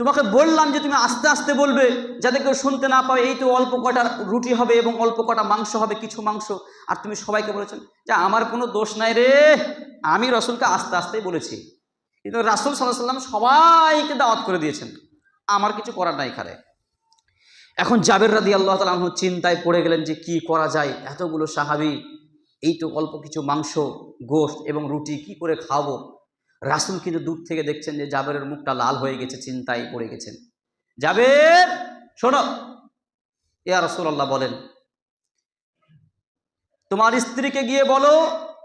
তোমাকে বললাম যে তুমি আস্তে আস্তে বলবে, যাতে কেউ শুনতে না পাবে এই তো অল্প কটা রুটি হবে এবং অল্প কটা মাংস হবে, কিছু মাংস। আর তুমি সবাইকে বলেছেন যে, আমার কোনো দোষ নাই রে। আমি রসুলকে আস্তে আস্তেই বলেছি। কিন্তু রাসুল সাল্লাহ সাল্লাম সবাইকে দাওয়াত করে দিয়েছেন, আমার কিছু করার নাই এখানে এখন জাবের রাদি আল্লাহ তালাহ চিন্তায় পড়ে গেলেন যে কি করা যায়, এতগুলো সাহাবি, এই তো অল্প কিছু মাংস, গোশত এবং রুটি, কি করে খাওয়াবো? রাসুল কিন্তু দূর থেকে দেখছেন যে জাবেরের মুখটা লাল হয়ে গেছে, চিন্তায় পড়ে গেছেন। জাবের, শোনো। ইয়া রসুল্লাহ বলেন, তোমার স্ত্রীকে গিয়ে বলো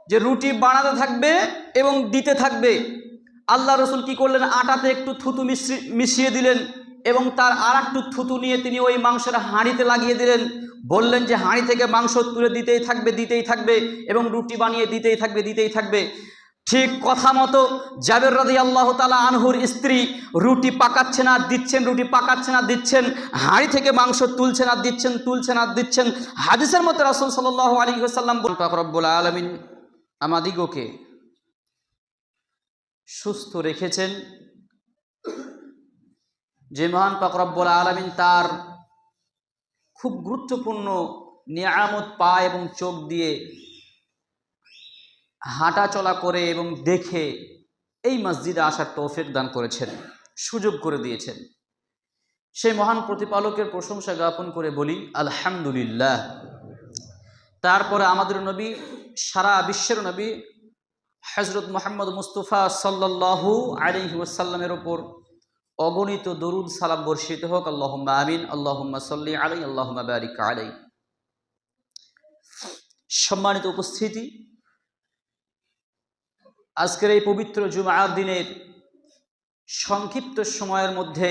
যে রুটি বানাতে থাকবে এবং দিতে থাকবে। আল্লাহ রসুল কি করলেন? আটাতে একটু থুতু মিশিয়ে দিলেন এবং তার আর একটু থুতু নিয়ে তিনি ওই মাংসের হাঁড়িতে লাগিয়ে দিলেন। বললেন যে হাঁড়ি থেকে মাংস তুলে দিতেই থাকবে দিতেই থাকবে এবং রুটি বানিয়ে দিতেই থাকবে দিতেই থাকবে। ঠিক কথা মতো জাবের রাদি আল্লাহ তালা আনহুর স্ত্রী রুটি পাকাচ্ছেন আর দিচ্ছেন, রুটি পাকাচ্ছেন আর দিচ্ছেন, হাঁড়ি থেকে মাংস তুলছেন আর দিচ্ছেন তুলছেন আর দিচ্ছেন। হাদিসের মতো রাসুল সাল আলী সাল্লাম রব্বুল আলমিন আমাদিগকে সুস্থ রেখেছেন। যে মহান পাকরব্বুল আলমিন তার খুব গুরুত্বপূর্ণ নিয়ামত পায় এবং চোখ দিয়ে হাঁটা চলা করে এবং দেখে এই মসজিদে আসার তৌফিক দান করেছেন, সুযোগ করে দিয়েছেন। সেই মহান প্রতিপালকের প্রশংসা জ্ঞাপন করে বলি, আলহামদুলিল্লাহ। তারপরে আমাদের নবী, সারা বিশ্বের নবী হজরত মোহাম্মদ মুস্তফা সাল্লাহু আলিহি ওসাল্লামের ওপর অগণিত দরুদ সালাম বর্ষিত হোক, আল্লাহম্মা আমিন, আল্লাহম্মা সাল্লি আলাই আল্লাহম্মা বারিক আলাই সম্মানিত উপস্থিতি আজকের এই পবিত্র জুমার দিনের সংক্ষিপ্ত সময়ের মধ্যে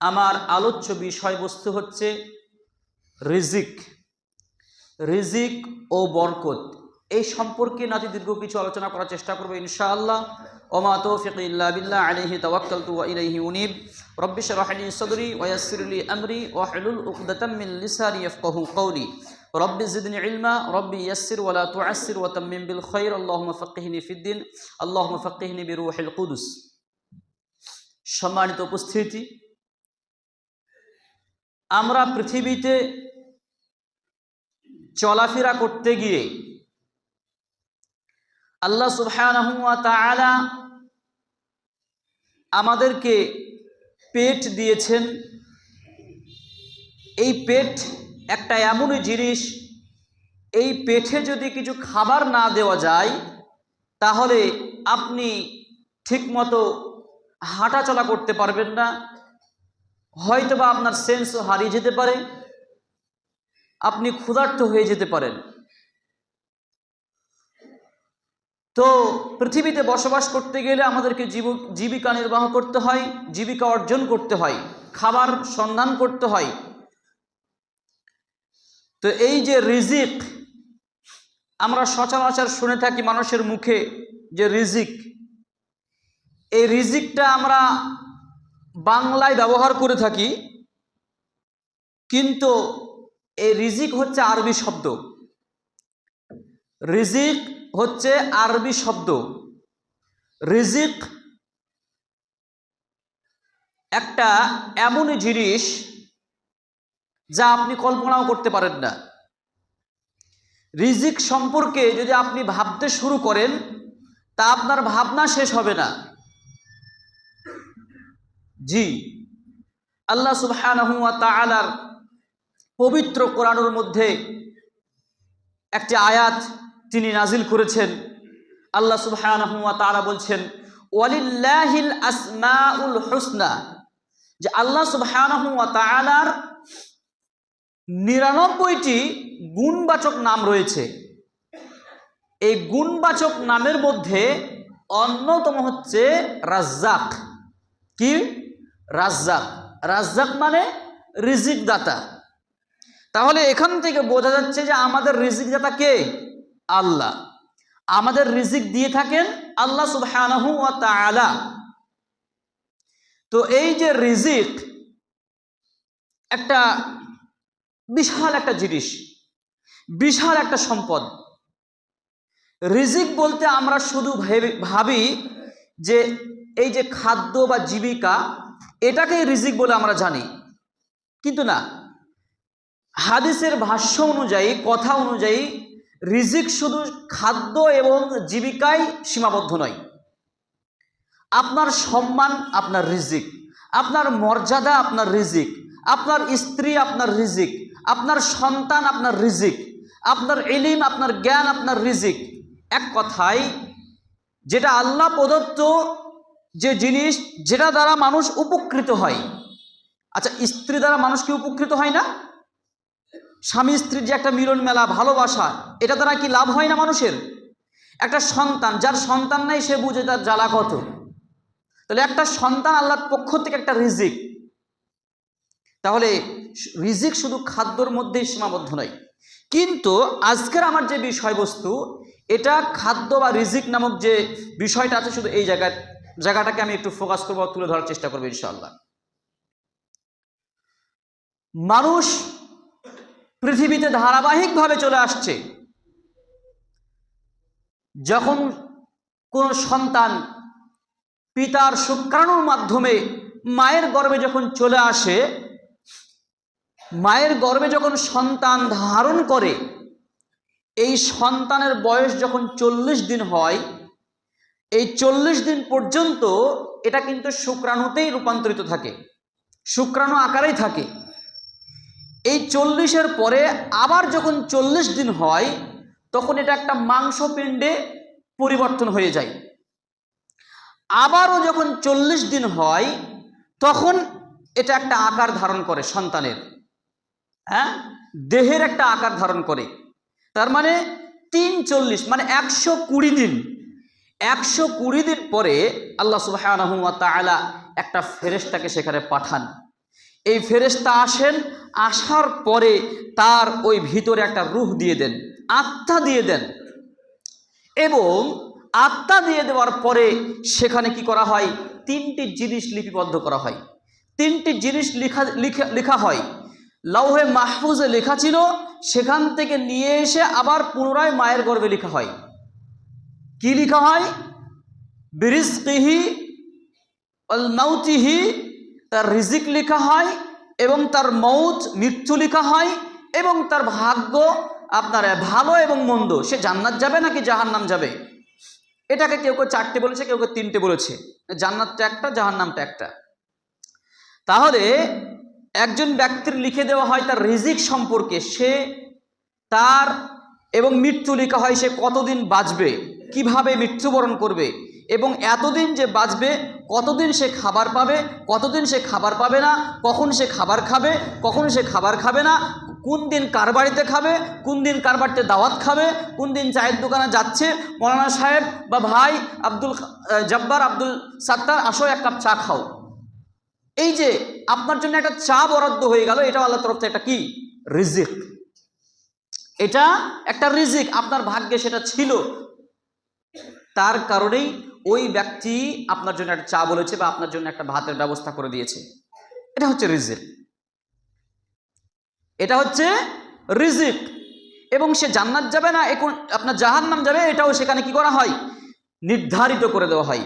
আমার আলোচ্য বিষয়বস্তু হচ্ছে রিজিক রিজিক ও বরকত। এই সম্পর্কে নাতি দীর্ঘ কিছু আলোচনা করার চেষ্টা করব ইনশাআল্লাহ। ওমা তৌফিক ইল্লা বিল্লাহ আলাইহি তাওয়াক্কালতু উনিব। রব্বি শরহ লি সাদরি ওয়া আমরি ওয়া হলুল উকদাতাম রব্বি জিদনি ইলমা, রব্বি ইয়াসসির ওয়া লা তুআসসির ওয়া তাম্মিম বিল খাইর, আল্লাহুম্মা ফাক্কিহনি ফিদ-দিন আল্লাহুম্মা ফাক্কিহনি বিরূহিল কুদুস। সম্মানিত উপস্থিতি, আমরা পৃথিবীতে চলাফেরা করতে গিয়ে আল্লাহ সুবহানাহু ওয়া তাআলা আমাদেরকে পেট দিয়েছেন। এই পেট একটা এমনই জিনিস, এই পেটে যদি কিছু খাবার না দেওয়া যায়, তাহলে আপনি ঠিকমতো হাঁটাচলা করতে পারবেন না। হয়তোবা আপনার সেন্সও হারিয়ে যেতে পারে। আপনি ক্ষুধার্ত হয়ে যেতে পারেন। তো পৃথিবীতে বসবাস করতে গেলে আমাদেরকে জীব, জীবিকা নির্বাহ করতে হয়, জীবিকা অর্জন করতে হয়, খাবার সন্ধান করতে হয়। তো এই যে রিজিক, আমরা সচরাচর শুনে থাকি মানুষের মুখে যে রিজিক। এই রিজিকটা আমরা বাংলায় ব্যবহার করে থাকি, কিন্তু এই রিজিক হচ্ছে আরবি শব্দ। রিজিক হচ্ছে আরবি শব্দ। রিজিক একটা এমন জিনিস যা আপনি কল্পনাও করতে পারেন না। রিজিক সম্পর্কে যদি আপনি ভাবতে শুরু করেন, তা আপনার ভাবনা শেষ হবে না। জি। আল্লাহ সুবহানাহু ওয়া তাআলার পবিত্র কোরআনের মধ্যে একটি আয়াত তিনি নাজিল করেছেন। আল্লাহ সুবহানাহু ওয়া তাআলা বলছেন, ওয়ালিল্লাহিল আসমাউল হোসনা। যে আল্লাহ সুবহানাহু ওয়া তাআলার নিরানব্বইটি গুণবাচক নাম রয়েছে। এই গুণবাচক নামের মধ্যে অন্যতম হচ্ছে রাজ্জাক। কি? রাজ্জাক। রাজ্জাক মানে রিজিক দাতা তাহলে এখান থেকে বোঝা যাচ্ছে যে আমাদের রিজিক দাতা কে? আল্লাহ। আমাদের রিজিক দিয়ে থাকেন আল্লাহ সুবহানাহু ওয়া তাআলা। তো এই যে রিজিক, একটা বিশাল একটা জিনিস, বিশাল একটা সম্পদ। রিজিক বলতে আমরা শুধু ভেবে যে এই যে খাদ্য বা জীবিকা, এটাকেই রিজিক বলে আমরা জানি। কিন্তু না, হাদিসের ভাষ্য অনুযায়ী, কথা অনুযায়ী, রিজিক শুধু খাদ্য এবং জীবিকায় সীমাবদ্ধ নয়। আপনার সম্মান আপনার রিজিক, আপনার মর্যাদা আপনার রিজিক, আপনার স্ত্রী আপনার রিজিক আপনার সন্তান আপনার রিজিক, আপনার এলিম আপনার জ্ঞান, আপনার রিজিক। এক কথায়, যেটা আল্লাহ প্রদত্ত যে জিনিস, যেটা দ্বারা মানুষ উপকৃত হয়। আচ্ছা স্ত্রী দ্বারা মানুষ কি উপকৃত হয় না? স্বামী স্ত্রীর যে একটা মিলন মেলা, ভালোবাসা, এটা দ্বারা কি লাভ হয় না মানুষের? একটা সন্তান, যার সন্তান নাই, সে বুঝে তার জ্বালা কত তাহলে একটা সন্তান আল্লাহর পক্ষ থেকে একটা রিজিক। তাহলে রিজিক শুধু খাদ্যর মধ্যেই সীমাবদ্ধ নয়। কিন্তু আজকের আমার যে বিষয়বস্তু, এটা খাদ্য বা রিজিক নামক যে বিষয়টা আছে শুধু এই জায়গায়, জায়গাটাকে আমি একটু ফোকাস করব তুলে ধরার চেষ্টা করব ইনশাআল্লাহ। মানুষ পৃথিবীতে ধারাবাহিকভাবে চলে আসছে। যখন কোন সন্তান পিতার শুক্রাণুর মাধ্যমে মায়ের গর্ভে যখন চলে আসে মায়ের গর্ভে যখন সন্তান ধারণ করে, এই সন্তানের বয়স যখন চল্লিশ দিন হয়, এই চল্লিশ দিন পর্যন্ত এটা কিন্তু শুক্রাণুতেই রূপান্তরিত থাকে। শুক্রাণু আকারেই থাকে। এই চল্লিশের পরে আবার যখন চল্লিশ দিন হয়, তখন এটা একটা মাংসপিণ্ডে পরিবর্তন হয়ে যায়। আবারও যখন চল্লিশ দিন হয়, তখন এটা একটা আকার ধারণ করে সন্তানের। হ্যাঁ? দেহের একটা আকার ধারণ করে। তার মানে তিন চল্লিশ মানে একশো কুড়ি দিন। একশো কুড়ি দিন পরে আল্লাহ সুবাহ একটা ফেরেশতাকে সেখানে পাঠান। এই ফেরেশতা আসেন, আসার পরে তার ওই ভিতরে একটা রুহ দিয়ে দেন, আত্মা দিয়ে দেন। এবং আত্মা দিয়ে দেওয়ার পরে সেখানে কি করা হয়? তিনটি জিনিস লিপিবদ্ধ করা হয়। তিনটি জিনিস লিখা, লেখা হয়। লৌহে মাহফুজে লেখা ছিল, সেখান থেকে নিয়ে এসে আবার পুনরায় মায়ের গর্বে লেখা হয়। কি লেখা হয়? বিরিজকিহি অল মাউতিহি, তার রিজিক লেখা হয় এবং তার মৌত, মৃত্যু লেখা হয় এবং তার ভাগ্য আপনার ভালো এবং মন্দ, সে জান্নাত যাবে নাকি জাহান্নাম যাবে? এটাকে কেউ কেউ চারটে বলেছে, কেউ কেউ তিনটে বলেছে। জান্নাতটা একটা, জাহান্নামটা একটা। তাহলে একজন ব্যক্তির লিখে দেওয়া হয় তার রিজিক সম্পর্কে, সে তার এবং মৃত্যু লেখা হয় সে কতদিন বাঁচবে, কীভাবে মৃত্যুবরণ করবে এবং এতদিন যে বাঁচবে, কতদিন সে খাবার পাবে, কতদিন সে খাবার পাবে না, কখন সে খাবার খাবে, কখন সে খাবার খাবে না, কোন দিন কার বাড়িতে খাবে, কোন দিন কার বাড়িতে দাওয়াত খাবে, কোন দিন চায়ের দোকানে যাচ্ছে, মৌলানা সাহেব বা ভাই আব্দুল জব্বার আব্দুল সাত্তার, আসো এক কাপ চা খাও। এই যে আপনার জন্য একটা চা বরাদ্দ হয়ে গেল এটা আল্লাহ তরফ থেকে একটা কি? রিজিক। এটা একটা রিজিক, আপনার ভাগ্যে সেটা ছিল। তার কারণেই ওই ব্যক্তি আপনার জন্য একটা চা বলেছে বা আপনার জন্য একটা ভাতের ব্যবস্থা করে দিয়েছে। এটা হচ্ছে রিজিক। এটা হচ্ছে রিজিক। এবং সে জান্নাত যাবে না, এখন আপনার জাহান্নাম যাবে, এটাও সেখানে কি করা হয়? নির্ধারিত করে দেওয়া হয়।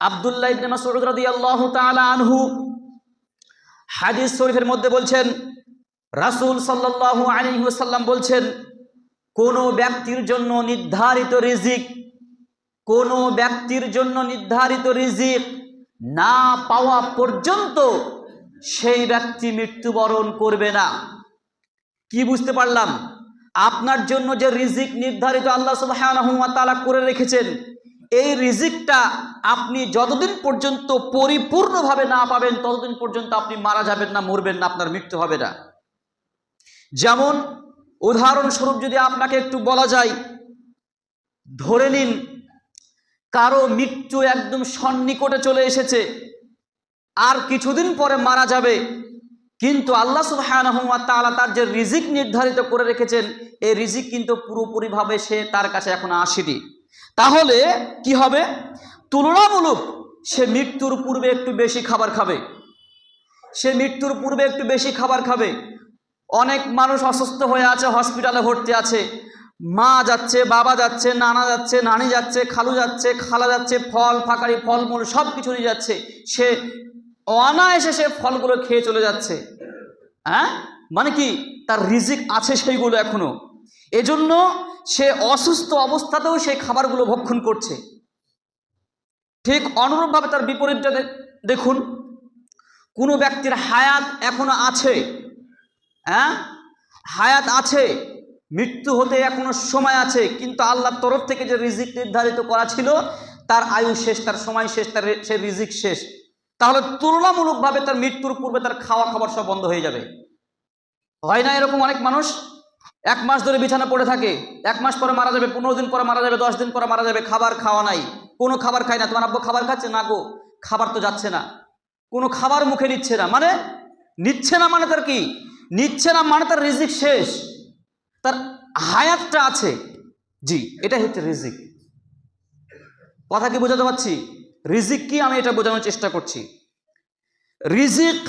আবদুল্লাহ ইবনে মাসউদ রাদিয়াল্লাহু তাআলা আনহু হাদিস শরীফের মধ্যে বলছেন, রাসূল সাল্লাল্লাহু আলাইহি ওয়াসাল্লাম বলছেন, কোনো ব্যক্তির জন্য নির্ধারিত রিজিক, কোনো ব্যক্তির জন্য নির্ধারিত রিজিক না পাওয়া পর্যন্ত সেই ব্যক্তি মৃত্যুবরণ করবে না। কি বুঝতে পারলাম? আপনার জন্য যে রিজিক নির্ধারিত আল্লাহ তাআলা করে রেখেছেন এই রিজিকটা আপনি যতদিন পর্যন্ত পরিপূর্ণভাবে না পাবেন, ততদিন পর্যন্ত আপনি মারা যাবেন না, মরবেন না, আপনার মৃত্যু হবে না। যেমন উদাহরণস্বরূপ যদি আপনাকে একটু বলা যায়, ধরে নিন কারও মৃত্যু একদম সন্নিকটে চলে এসেছে, আর কিছুদিন পরে মারা যাবে, কিন্তু আল্লাহ সুবহানাহু ওয়া তাআলা তার যে রিজিক নির্ধারিত করে রেখেছেন, এই রিজিক কিন্তু পুরোপুরিভাবে সে তার কাছে এখন আসেনি। তাহলে কি হবে? তুলনামূলক সে মৃত্যুর পূর্বে একটু বেশি খাবার খাবে। সে মৃত্যুর পূর্বে একটু বেশি খাবার খাবে। অনেক মানুষ অসুস্থ হয়ে আছে, হসপিটালে ভর্তি আছে। মা যাচ্ছে, বাবা যাচ্ছে, নানা যাচ্ছে, নানি যাচ্ছে, খালু যাচ্ছে, খালা যাচ্ছে, ফল, ফাঁকারি, ফলমূল সব কিছু নিয়ে যাচ্ছে। সে অনায়াসে সে ফলগুলো খেয়ে চলে যাচ্ছে। হ্যাঁ মানে কি? তার রিজিক আছে সেইগুলো এখনও এজন্য সে অসুস্থ অবস্থাতেও সেই খাবারগুলো ভক্ষণ করছে। ঠিক অনুরূপভাবে তার বিপরীতটা দেখুন। কোনো ব্যক্তির হায়াত এখনও আছে হ্যাঁ? হায়াত আছে, মৃত্যু হতে এখনও সময় আছে, কিন্তু আল্লাহর তরফ থেকে যে রিজিক নির্ধারিত করা ছিল, তার আয়ু শেষ, তার সময় শেষ, তার সে রিজিক শেষ। তাহলে তুলনামূলকভাবে তার মৃত্যুর পূর্বে তার খাওয়া খাবার সব বন্ধ হয়ে যাবে। হয় না এরকম অনেক মানুষ? এক মাস ধরে বিছানা পড়ে থাকে, এক মাস পরে মারা যাবে, পনেরো দিন পরে মারা যাবে, দশ দিন পরে মারা যাবে, খাবার খাওয়া নাই। কোনো খাবার খায় না। তোমার আব্বু খাবার খাচ্ছে? না গো, খাবার তো যাচ্ছে না। কোনো খাবার মুখে নিচ্ছে না। মানে নিচ্ছে না মানে তার কি? নিচ্ছে না মানে তার রিজিক শেষ। তার হায়াতটা আছে। জি, এটাই হচ্ছে রিজিক। কথা কি বোঝাতে পারছি? রিজিক কি? আমি এটা বোঝানোর চেষ্টা করছি। রিজিক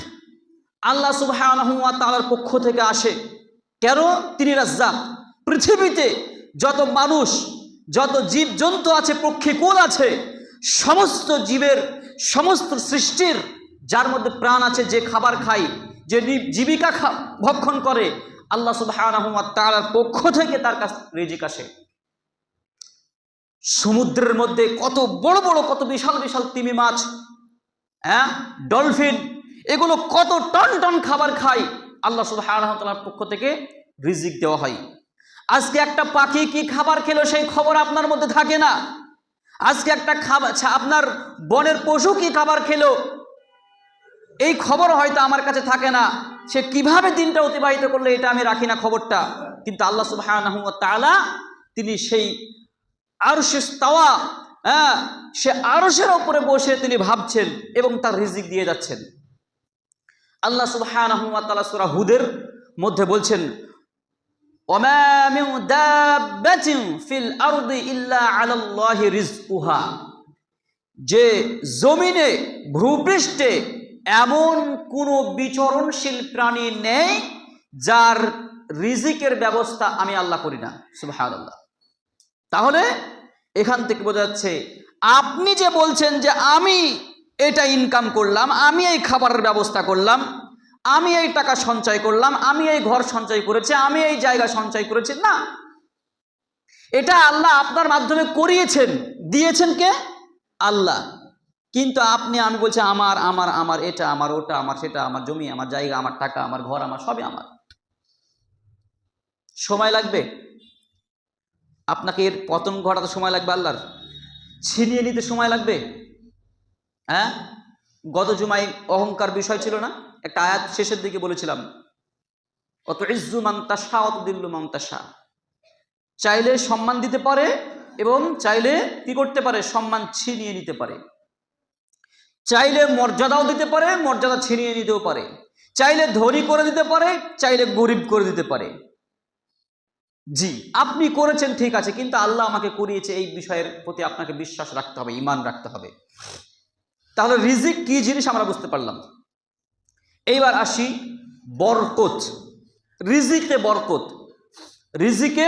আল্লাহ তাআলার পক্ষ থেকে আসে। কেন তিনি রাজ্জাক? পৃথিবীতে যত মানুষ, যত জীব জন্তু আছে, পক্ষীকুল আছে, সমস্ত জীবের, সমস্ত সৃষ্টির, যার মধ্যে প্রাণ আছে, যে খাবার খায়, যে জীবিকা ভক্ষণ করে, আল্লাহ ওয়া তাআলার পক্ষ থেকে তার কাছ রিজিক আসে। সমুদ্রের মধ্যে কত বড় বড়, কত বিশাল বিশাল তিমি মাছ হ্যাঁ? ডলফিন, এগুলো কত টন টন খাবার খায় আল্লাহ তাআলার পক্ষ থেকে রিজিক দেওয়া হয়। আজকে একটা পাখি কি খাবার খেলো সেই খবর আপনার মধ্যে থাকে না? আজকে একটা খাবার আপনার বনের পশু কি খাবার খেলো? এই খবর হয়তো আমার কাছে থাকে না। সে কীভাবে দিনটা অতিবাহিত করল এটা আমি রাখি না খবরটা। কিন্তু আল্লাহ সুবহানাহু ওয়া তাআলা তিনি সেই আরশের তাওয়া হ্যাঁ সে আরশের ওপরে বসে তিনি ভাবছেন এবং তার রিজিক দিয়ে যাচ্ছেন। আল্লাহ সুবহানাহু ওয়া তাআলা সূরা হুদের মধ্যে বলছেন যে জমিনে, ভূপৃষ্ঠে এমন কোনো বিচরণশীল প্রাণী নেই যার রিজিকের ব্যবস্থা আমি আল্লাহ করি না, সুবহানাল্লাহ। তাহলে এখান থেকে বোঝা যাচ্ছে, আপনি যে বলছেন যে আমি এটা ইনকাম করলাম, আমি এই খাবারের ব্যবস্থা করলাম, আমি এই টাকা সঞ্চয় করলাম, আমি এই ঘর সঞ্চয় করেছি, আমি এই জায়গা সঞ্চয় করেছি। না, এটা আল্লাহ আপনার মাধ্যমে করিয়েছেন। দিয়েছেন কে? আল্লাহ। কিন্তু আপনি, আমি বলছি, আমার আমার আমার, এটা আমার, ওটা আমার, সেটা আমার, জমি আমার, জায়গা আমার, টাকা আমার, ঘর আমার, সবই আমার। সময় লাগবে? আপনাকে এর পতন ঘটাতে সময় লাগবে আল্লাহর? ছিনিয়ে নিতে সময় লাগবে? হ্যাঁ? গত জুমাই অহংকার বিষয় ছিল না? একটা আয়াত শেষের দিকে বলেছিলাম। অত ইজ্জু মান্তাসা অত দিল্লু মান্তাসা চাইলে সম্মান দিতে পারে এবং চাইলে কি করতে পারে? সম্মান ছিনিয়ে নিতে পারে। চাইলে মর্যাদাও দিতে পারে, মর্যাদা ছিনিয়ে নিতেও পারে। চাইলে ধনী করে দিতে পারে, চাইলে গরিব করে দিতে পারে। জি, আপনি করেছেন ঠিক আছে, কিন্তু আল্লাহ আমাকে করিয়েছে এই বিষয়ের প্রতি আপনাকে বিশ্বাস রাখতে হবে ইমান রাখতে হবে। তাহলে রিজিক কি জিনিস আমরা বুঝতে পারলাম? এইবার আসি বরকত। রিজিকে বরকত। রিজিকে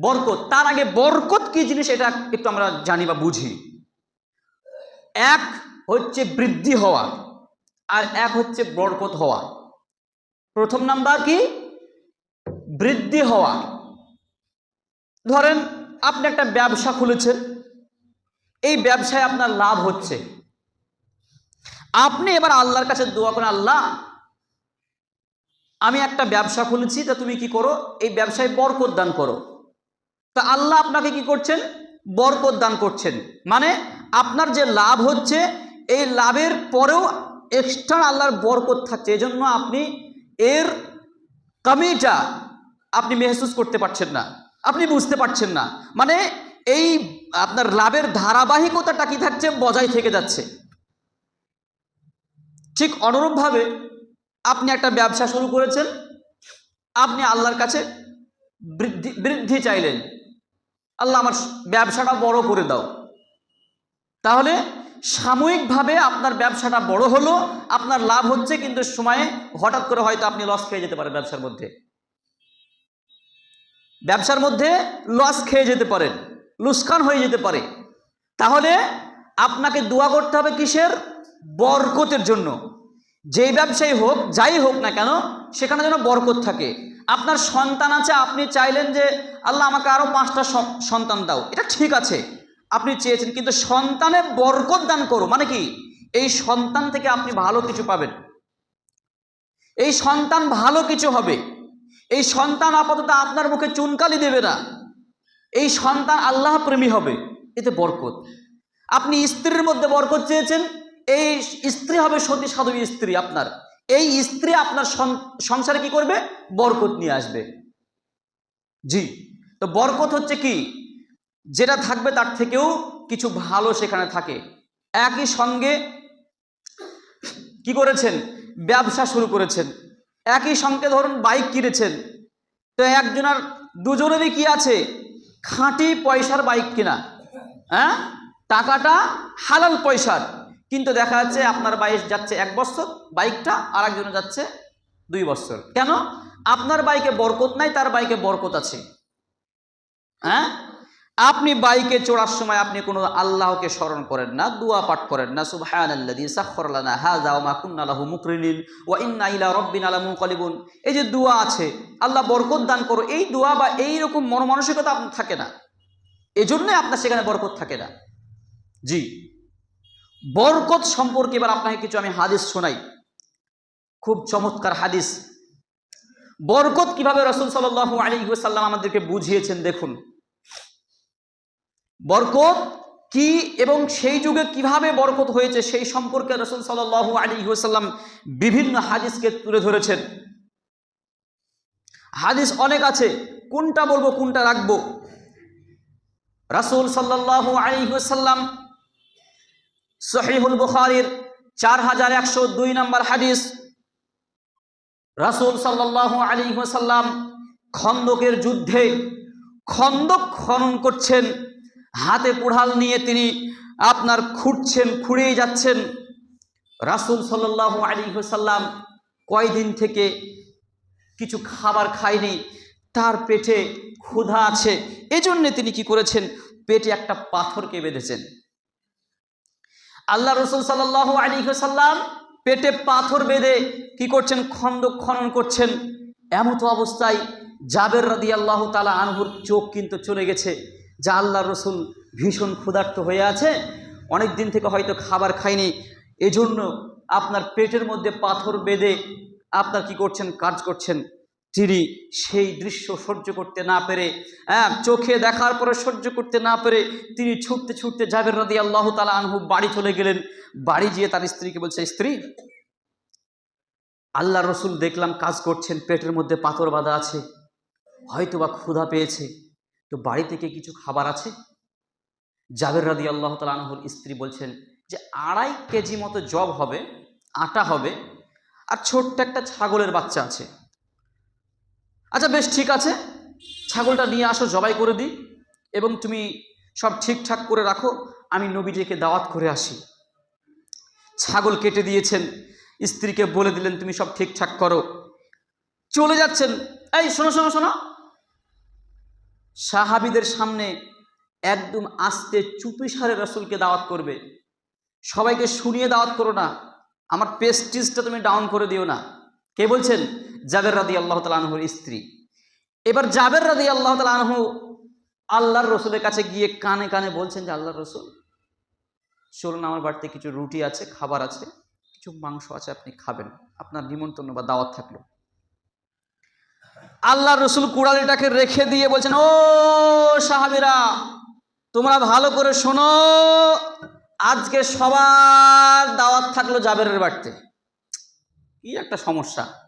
বরকত। তার আগে বরকত কি জিনিস এটা একটু আমরা জানি বা বুঝি। এক হচ্ছে বৃদ্ধি হওয়া আর এক হচ্ছে বরকত হওয়া। প্রথম নাম্বার কি? বৃদ্ধি হওয়া। ধরেন আপনি একটা ব্যবসা খুলেছেন। এই ব্যবসায় আপনার লাভ হচ্ছে। আপনি এবার আল্লাহর কাছে দোয়া করেন, আল্লাহ, আমি একটা ব্যবসা খুলেছি, তা তুমি কি করো? এই ব্যবসায় বরকত দান করো। তা আল্লাহ আপনাকে কি করছেন? বরকত দান করছেন। মানে আপনার যে লাভ হচ্ছে, এই লাভের পরেও এক্সট্রা আল্লাহর বরকত থাকছে। এজন্য আপনি এর কামিটা আপনি মেহসুস করতে পারছেন না। আপনি বুঝতে পারছেন না। মানে এই আপনার লাভের ধারাবাহিকতাটা কি থাকছে? বজায় থেকে যাচ্ছে। ঠিক অনুরূপভাবে আপনি একটা ব্যবসা শুরু করেছেন, আপনি আল্লাহর কাছে বৃদ্ধি বৃদ্ধি চাইলেন। আল্লাহ আমার ব্যবসাটা বড় করে দাও। তাহলে সাময়িকভাবে আপনার ব্যবসাটা বড় হলো, আপনার লাভ হচ্ছে, কিন্তু সময়ে হঠাৎ করে হয়তো আপনি লস খেয়ে যেতে পারেন ব্যবসার মধ্যে। ব্যবসার মধ্যে লস খেয়ে যেতে পারেন লুসকান হয়ে যেতে পারে। তাহলে আপনাকে দোয়া করতে হবে কিসের? বরকতের জন্য। যেই ব্যবসায়ী হোক, যাই হোক না কেন, সেখানে যেন বরকত থাকে। আপনার সন্তান আছে, আপনি চাইলেন যে, আল্লাহ, আমাকে আরও পাঁচটা সন্তান দাও। এটা ঠিক আছে, আপনি চেয়েছেন, কিন্তু সন্তানে বরকত দান করো মানে কি? এই সন্তান থেকে আপনি ভালো কিছু পাবেন। এই সন্তান ভালো কিছু হবে। এই সন্তান আপাতত আপনার মুখে চুনকালি দেবে না। এই সন্তান আল্লাহ প্রেমী হবে। এতে বরকত। আপনি স্ত্রীর মধ্যে বরকত চেয়েছেন এই স্ত্রী হবে সতী সাধু স্ত্রী আপনার। এই স্ত্রী আপনার সংসারে কি করবে? বরকত নিয়ে আসবে। জি। তো বরকত হচ্ছে কি? যেটা থাকবে তার থেকেও কিছু ভালো সেখানে থাকে। একই সঙ্গে কি করেছেন? ব্যবসা শুরু করেছেন। একই সঙ্গে ধরুন বাইক কিনেছেন। তো একজনের দুজনেরই কি আছে? খাঁটি পয়সার বাইক কিনা। হ্যাঁ? টাকাটা হালাল পয়সার। কিন্তু দেখা যাচ্ছে আপনার বয়স যাচ্ছে এক বছর, বাইকটা আর একজনের যাচ্ছে দুই বছর। কেন? আপনার বাইকে বরকত নাই, তার বাইকে বরকত আছে। হ্যাঁ? আপনি বাইকে চড়ার সময় আপনি কোনো আল্লাহকে স্মরণ করেন না, দুয়া পাঠ করেন না, সুবহানাল্লাযী এই যে দোয়া আছে, আল্লাহ বরকত দান করো, এই দোয়া বা এই রকম মনোমানসিকতা আপনার থাকে না। এজন্যই আপনার সেখানে বরকত থাকে না। জি। বরকত সম্পর্কে এবার আপনাকে কিছু আমি হাদিস শোনাই। খুব চমৎকার হাদিস। বরকত কীভাবে রসুল সাল্লাল্লাহু আলাইহি ওয়াসাল্লাম আমাদেরকে বুঝিয়েছেন দেখুন। বরকত কি এবং সেই যুগে কীভাবে বরকত হয়েছে সেই সম্পর্কে রসুল সাল্লাল্লাহু আলাইহি ওয়াসাল্লাম বিভিন্ন হাদিসকে তুলে ধরেছেন। হাদিস অনেক আছে, কোনটা বলব, কোনটা রাখব? রাসূল সাল্লাল্লাহু আলাইহি ওয়াসাল্লাম সহিহুল বুখারীর চার হাজার একশো দুই নম্বর হাদিস। রাসূল সাল্লাল্লাহু আলাইহি ওয়াসাল্লাম খন্দকের যুদ্ধে খন্দক খনন করছেন। হাতে কুড়াল নিয়ে তিনি আপনার খুঁড়ছেন, খুঁড়েই যাচ্ছেন। রাসূল সাল্লাল্লাহু আলাইহি ওয়াসাল্লাম কয়দিন থেকে কিছু খাবার খায়নি, তার পেটে ক্ষুধা আছে। এজন্য তিনি কি করেছেন? পেটে একটা পাথরকে বেঁধেছেন। আল্লাহ রসুল সাল্লাহ আলী সাল্লাম পেটে পাথর বেঁধে কি করছেন? খন্দ খনন করছেন। এমতো অবস্থায় জাবের রাদি আল্লাহ তালা আনহুর চোখ কিন্তু চলে গেছে, যা আল্লাহ রসুল ভীষণ ক্ষুধার্ত হয়ে আছে। অনেক দিন থেকে হয়তো খাবার খায়নি এজন্য আপনার পেটের মধ্যে পাথর বেঁধে আপনার কি করছেন? কাজ করছেন। তিনি সেই দৃশ্য সহ্য করতে না পেরে হ্যাঁ চোখে দেখার পরে সহ্য করতে না পেরে তিনি ছুটতে ছুটতে জাবের নদী আল্লাহ তালা আনহু বাড়ি চলে গেলেন। বাড়ি গিয়ে তার স্ত্রীকে বলছে, স্ত্রী আল্লাহ রসুল দেখলাম কাজ করছেন, পেটের মধ্যে পাথর বাঁধা আছে হয়তো বা ক্ষুধা পেয়েছে, তো বাড়ি থেকে কিছু খাবার আছে? জাবের রাদি আল্লাহ তালা আনহুর স্ত্রী বলছেন যে, আড়াই কেজি মতো জব হবে, আটা হবে, আর ছোট্ট একটা ছাগলের বাচ্চা আছে। আচ্ছা বেশ, ঠিক আছে। ছাগলটা নিয়ে আসো, জবাই করে দিই। এবং তুমি সব ঠিকঠাক করে রাখো, আমি নবীজিকে দাওয়াত করে আসি। ছাগল কেটে দিয়েছেন, স্ত্রীকে বলে দিলেন, তুমি সব ঠিকঠাক করো। চলে যাচ্ছেন। এই, শোনো শোনো শোনো। সাহাবিদের সামনে একদম আস্তে চুপি সারে রসুলকে দাওয়াত করবে। সবাইকে শুনিয়ে দাওয়াত করো না। আমার পেস্টিসটা তুমি ডাউন করে দিও না। কে বলছেন? জাবের রাদি আল্লাহ তালাহুর স্ত্রী। এবার জাবের রাদি আল্লাহ তালাহু আল্লাহর রসুলের কাছে গিয়ে কানে কানে বলছেন যে, আল্লাহর রসুল, চলুন আমার বাড়িতে কিছু রুটি আছে, খাবার আছে, কিছু মাংস আছে, আপনি খাবেন। আপনার নিমন্ত্রণ বা দাওয়াত থাকল। আল্লাহ রসুল কুড়ালিটাকে রেখে দিয়ে বলছেন, ও সাহাবিরা, তোমরা ভালো করে শোনো, আজকে সবার দাওয়াত থাকল জাবেরের বাড়িতে। কি একটা সমস্যা।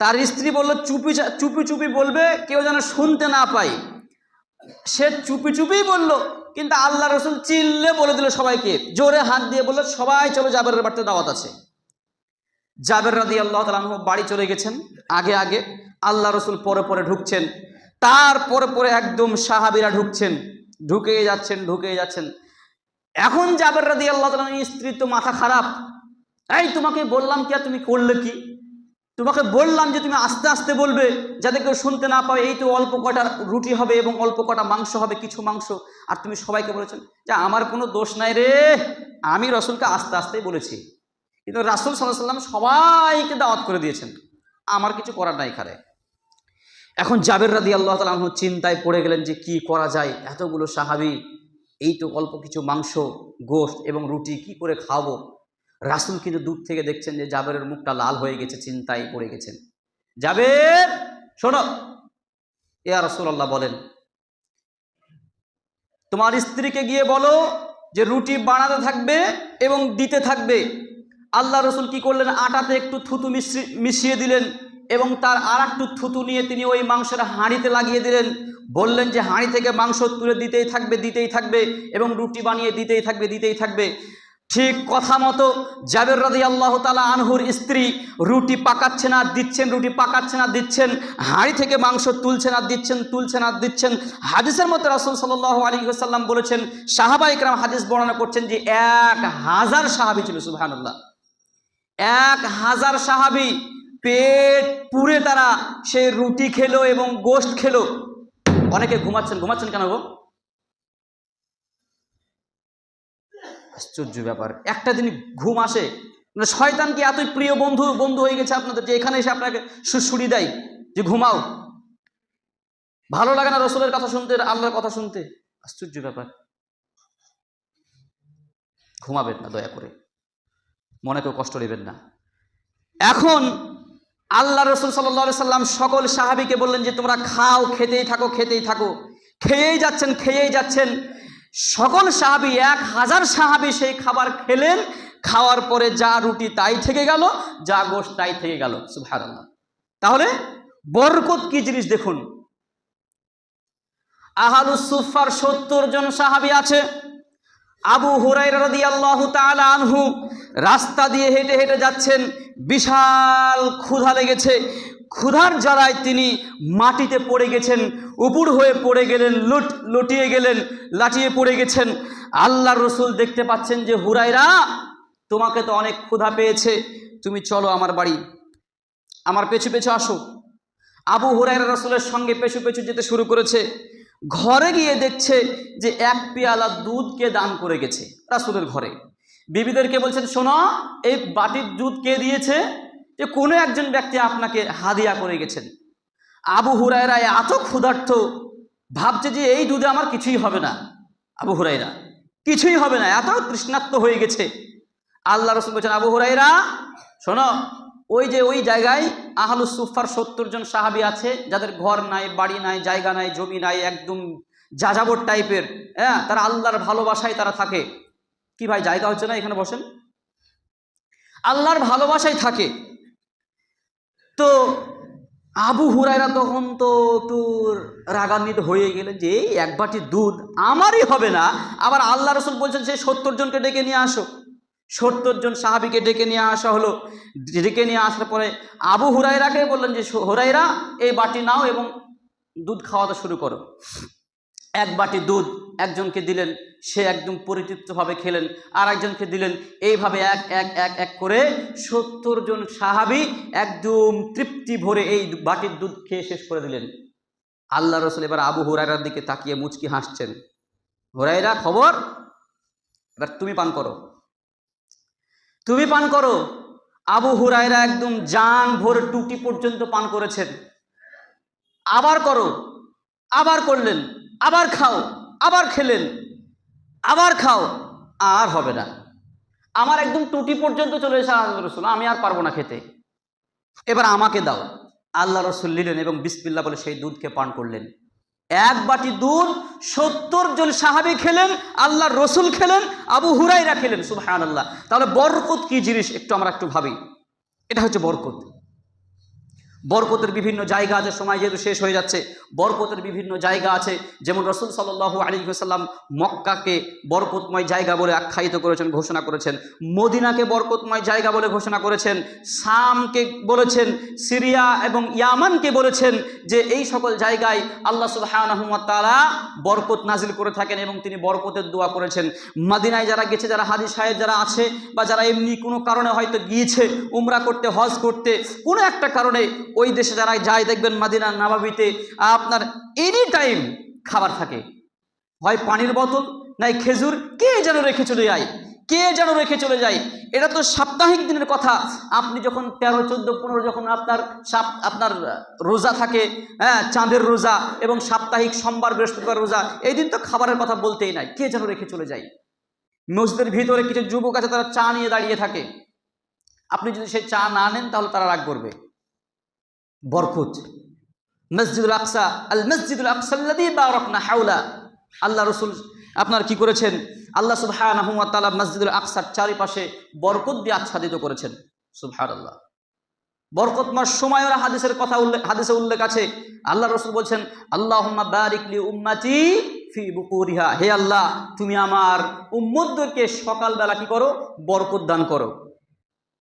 তার স্ত্রী বলল, চুপি চুপি চুপি বলবে, কেউ যেন শুনতে না পায়। সে চুপি চুপি বলল, কিন্তু আল্লাহ রসুল চিল্লে বলে দিল সবাইকে, জোরে হাত দিয়ে বলল, সবাই চলো জাবেরের বাড়িতে দাওয়াত আছে। জাবের রাদি আল্লাহ তালাহ বাড়ি চলে গেছেন, আগে আগে আল্লাহ রসুল পরে পরে ঢুকছেন তারপরে পরে পরে একদম সাহাবিরা ঢুকছেন ঢুকে যাচ্ছেন ঢুকে যাচ্ছেন। এখন জাবের রাদি আল্লাহ তালাহ স্ত্রীর তো মাথা খারাপ। এই, তোমাকে বললাম কি তুমি করলে কি? তোমাকে বললাম যে তুমি আস্তে আস্তে বলবে, যাতে কেউ শুনতে না পাবে এই তো অল্প কটা রুটি হবে এবং অল্প কটা মাংস হবে, কিছু মাংস। আর তুমি সবাইকে বলেছেন যে, আমার কোনো দোষ নাই রে। আমি রসুলকে আস্তে আস্তেই বলেছি। কিন্তু রাসুল সাল্লাহ সাল্লাম সবাইকে দাওয়াত করে দিয়েছেন। আমার কিছু করার নাই এখানে। এখন জাবের রাদি আল্লাহ তালাহ চিন্তায় পড়ে গেলেন যে কি করা যায়। এতগুলো সাহাবি, এই তো অল্প কিছু মাংস, গোশত এবং রুটি, কি করে খাওয়াবো? রাসুল কিন্তু দূর থেকে দেখছেন যে জাবেরের মুখটা লাল হয়ে গেছে, চিন্তায় পড়ে গেছেন। জাবের, শোনো। ইয়া রসুল্লাহ বলেন, তোমার স্ত্রীকে গিয়ে বলো যে রুটি বানাতে থাকবে এবং দিতে থাকবে। আল্লাহ রসুল কি করলেন? আটাতে একটু থুতু মিশিয়ে দিলেন এবং তার আর একটু থুতু নিয়ে তিনি ওই মাংসের হাঁড়িতে লাগিয়ে দিলেন। বললেন যে হাঁড়ি থেকে মাংস তুলে দিতেই থাকবে দিতেই থাকবে এবং রুটি বানিয়ে দিতেই থাকবে দিতেই থাকবে। ঠিক কথা মতো জাবের রাদি আল্লাহ তালা আনহুর স্ত্রী রুটি পাকাচ্ছেন আর দিচ্ছেন, রুটি পাকাচ্ছেন আর দিচ্ছেন, হাঁড়ি থেকে মাংস তুলছেন আর দিচ্ছেন তুলছেন আর দিচ্ছেন। হাদিসের মতো রাসুল সাল্লাহ আলী সাল্লাম বলেছেন, সাহাবা ইকরাম হাদিস বর্ণনা করছেন যে এক হাজার সাহাবি ছিল সুবাহান্লাহ এক হাজার সাহাবি পেট পুরে তারা সেই রুটি খেলো এবং গোশত খেলো। অনেকে ঘুমাচ্ছেন ঘুমাচ্ছেন কেন গো? আশ্চর্য ব্যাপার। একটা দিন ঘুম আসে। মানে শয়তান কি এতই প্রিয় বন্ধু বন্ধু হয়ে গেছে আপনাদের যে এখানে এসে আপনাকে সুসুড়ি দেয় যে ঘুমাও। ভালো লাগে না রসুলের কথা শুনতে, আল্লাহর কথা শুনতে? আশ্চর্য ব্যাপার। ঘুমাবেন না দয়া করে। মনে কেউ কষ্ট নেবেন না। এখন আল্লাহ রসুল সাল্লা সাল্লাম সকল সাহাবিকে বললেন যে তোমরা খাও, খেতেই থাকো খেতেই থাকো। খেয়েই যাচ্ছেন খেয়েই যাচ্ছেন। সকল সাহাবি এক হাজার সাহাবি সেই খাবার খেলেন, খাওয়ার পরে যা রুটি তাই থেকে গেল, যা গোশ তাই থেকে গেল। সুভার তাহলে বরকত কি জিনিস দেখুন? আহালুসুফার সত্তর জন সাহাবি আছে। আবু হুরাইরা রাদিয়াল্লাহু তাআলা আনহু রাস্তা দিয়ে হেঁটে হেঁটে যাচ্ছেন, বিশাল ক্ষুধা লেগেছে। ক্ষুধার জ্বালায় তিনি মাটিতে পড়ে গেছেন উপুর হয়ে পড়ে গেলেন, লুট, লুটিয়ে গেলেন লাটিয়ে পড়ে গেছেন। আল্লাহ রসুল দেখতে পাচ্ছেন যে হুরাইরা তোমাকে তো অনেক ক্ষুধা পেয়েছে, তুমি চলো আমার বাড়ি। আমার পেছু পেছু আসো। আবু হুরাইরা রসুলের সঙ্গে পেছু পেছু যেতে শুরু করেছে। ঘরে গিয়ে দেখছে যে এক পেয়ালা দুধকে দান করে গেছে রাসুলের ঘরে। বিবিদেরকে বলছেন, শোনো, এই বাটির দুধ কে দিয়েছে? যে কোনো একজন ব্যক্তি আপনাকে হাদিয়া করে গেছেন। আবু হুরাইরা এত ক্ষুধার্থ ভাবছে যে এই দুধে আমার কিছুই হবে না। আবু হুরাইরা কিছুই হবে না, এত তৃষ্ণাত্ম হয়ে গেছে। আল্লাহ রসুল বলছেন, আবু হুরাইরা শোনো, ওই যে ওই জায়গায় আহলুস সুফার সত্তর জন সাহাবি আছে, যাদের ঘর নাই, বাড়ি নাই, জায়গা নাই, জমি নাই, একদম যাযাবর টাইপের হ্যাঁ তারা আল্লাহর ভালোবাসায় তারা থাকে। কি ভাই, জায়গা হচ্ছে না এখানে বসেন? আল্লাহর ভালোবাসায় থাকে। তো আবু হুরাইরা তখন তো তোর রাগান্বিত হয়ে গেলেন যে, এই এক বাটি দুধ আমারই হবে না। আবার আল্লাহ রসুল বলছেন, সেই সত্তর জনকে ডেকে নিয়ে আসো। সত্তর জন সাহাবিকে ডেকে নিয়ে আসা হলো। ডেকে নিয়ে আসার পরে আবু হুরাইরাকে বললেন যে হুরাইরা এই বাটি নাও এবং দুধ খাওয়াতে শুরু করো। এক বাটি দুধ একজনকে দিলেন, সে একদম পরিতৃপ্তভাবে খেলেন। আর একজনকে দিলেন, এইভাবে এক এক এক এক করে সত্তর জন সাহাবি একদম তৃপ্তি ভরে এই বাটির দুধ খেয়ে শেষ করে দিলেন। আল্লাহ রসুল এবার আবু হুরাইরার দিকে তাকিয়ে মুচকি হাসছেন। হুরাইরা খবর? এবার তুমি পান করো। তুমি পান করো। আবু হুরাইরা একদম জান ভোর টুটি পর্যন্ত পান করেছেন। আবার করো। আবার করলেন। আবার খাও। আবার খেলেন, আবার খাও, আর হবে না। আমার একদম টুটি পর্যন্ত চলে এসে আল্লাহ রসুল, আমি আর পারব না খেতে। এবার আমাকে দাও। আল্লাহ রসুল নিলেন এবং বিসপিল্লা বলে সেই দুধকে পান করলেন। এক বাটি দুধ, সত্তর জন সাহাবি খেলেন, আল্লাহ রসুল খেলেন, আবু হুরাইরা খেলেন সুবাহান আল্লাহ তাহলে বরকত কি জিনিস? একটু আমরা একটু ভাবি। এটা হচ্ছে বরকত। বরকতের বিভিন্ন জায়গা আছে সময় যেহেতু শেষ হয়ে যাচ্ছে, বরকতের বিভিন্ন জায়গা আছে। যেমন রসুল সাল্লু আলী সাল্লাম মক্কাকে বরকতময় জায়গা বলে আখ্যায়িত করেছেন, ঘোষণা করেছেন। মদিনাকে বরকতময় জায়গা বলে ঘোষণা করেছেন। শামকে বলেছেন, সিরিয়া এবং ইয়ামানকে বলেছেন যে এই সকল জায়গায় আল্লাহ সুবাহানহমতালা বরকত নাজিল করে থাকেন এবং তিনি বরকতের দোয়া করেছেন। মাদিনায় যারা গেছে, যারা হাজি সাহেব যারা আছে বা যারা এমনি কোনো কারণে হয়তো গিয়েছে, উমরা করতে, হজ করতে, কোনো একটা কারণে ওই দেশে যারা যায় দেখবেন মাদিনা নাবাবিতে আপনার এনি টাইম খাবার থাকে। হয় পানির বোতল, নাই খেজুর, কে যেন রেখে চলে যায়, কে যেন রেখে চলে যায়। এটা তো সাপ্তাহিক দিনের কথা। আপনি যখন তেরো, চোদ্দ, পনেরো যখন আপনার সাপ, আপনার রোজা থাকে হ্যাঁ চাঁদের রোজা এবং সাপ্তাহিক সোমবার, বৃহস্পতিবার রোজা, এই দিন তো খাবারের কথা বলতেই নাই, কে যেন রেখে চলে যায়। মসজিদের ভিতরে কিছু যুবক আছে, তারা চা নিয়ে দাঁড়িয়ে থাকে। আপনি যদি সেই চা না নেন, তাহলে তারা রাগ করবে। বরকত। মসজিদুল আকসা, আল মসজিদুল আকসাল্লাদি বারকনা হাউলা আল্লাহ রসুল আপনার কি করেছেন? আল্লাহ সুবহানাহু ওয়া তাআলা মসজিদুল আকসার চারিপাশে বরকত দিয়ে আচ্ছাদিত করেছেন। সুবহানাল্লাহ। বরকতময় সময়ের হাদিসের কথা উল্লেখ হাদিসে উল্লেখ আছে। আল্লাহ রসুল বলছেন, আল্লাহুম্মা বারিক লি উম্মতি ফি বুকুরিহা। হে আল্লাহ, তুমি আমার উম্মতদেরকে সকালবেলা কি করো? বরকত দান করো।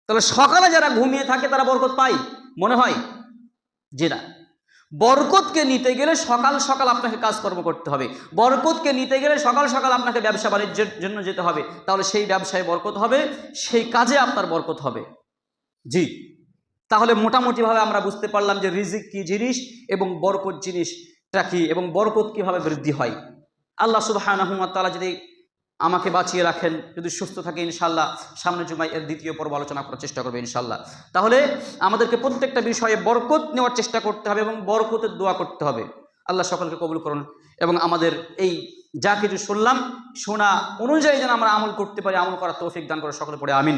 তাহলে সকালে যারা ঘুমিয়ে থাকে তারা বরকত পায়? মনে হয়? জি না। বরকতকে নিতে গেলে সকাল সকাল আপনাকে কাজকর্ম করতে হবে। বরকতকে নিতে গেলে সকাল সকাল আপনাকে ব্যবসা বাণিজ্যের জন্য যেতে হবে। তাহলে সেই ব্যবসায় বরকত হবে, সেই কাজে আপনার বরকত হবে। জি। তাহলে মোটামুটিভাবে আমরা বুঝতে পারলাম যে রিজিক কি জিনিস এবং বরকত জিনিসটা কি এবং বরকত কীভাবে বৃদ্ধি হয়। আল্লাহ সুবাহ তালা যদি আমাকে বাঁচিয়ে রাখেন। যদি সুস্থ থাকে ইনশাল্লাহ সামনে জুমাই এর দ্বিতীয় পর্ব আলোচনা করার চেষ্টা করবে ইনশাল্লাহ তাহলে আমাদেরকে প্রত্যেকটা বিষয়ে বরকত নেওয়ার চেষ্টা করতে হবে এবং বরকতের দোয়া করতে হবে। আল্লাহ সকলকে কবুল করুন এবং আমাদের এই যা কিছু শুনলাম, শোনা অনুযায়ী যেন আমরা আমল করতে পারি, আমল করার তৌফিক দান করে সকলে পড়ে, আমিন।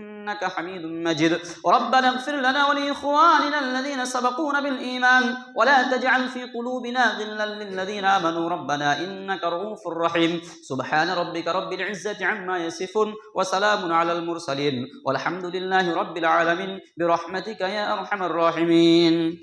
إنك حميد مجيد. ربنا اغفر لنا ولإخواننا الذين سبقونا بالإيمان ولا تجعل في قلوبنا غلا للذين آمنوا. ربنا إنك رؤوف رحيم. سبحان ربك رب العزة عما يصفون وسلام على المرسلين. والحمد لله رب العالمين. برحمتك يا أرحم الراحمين.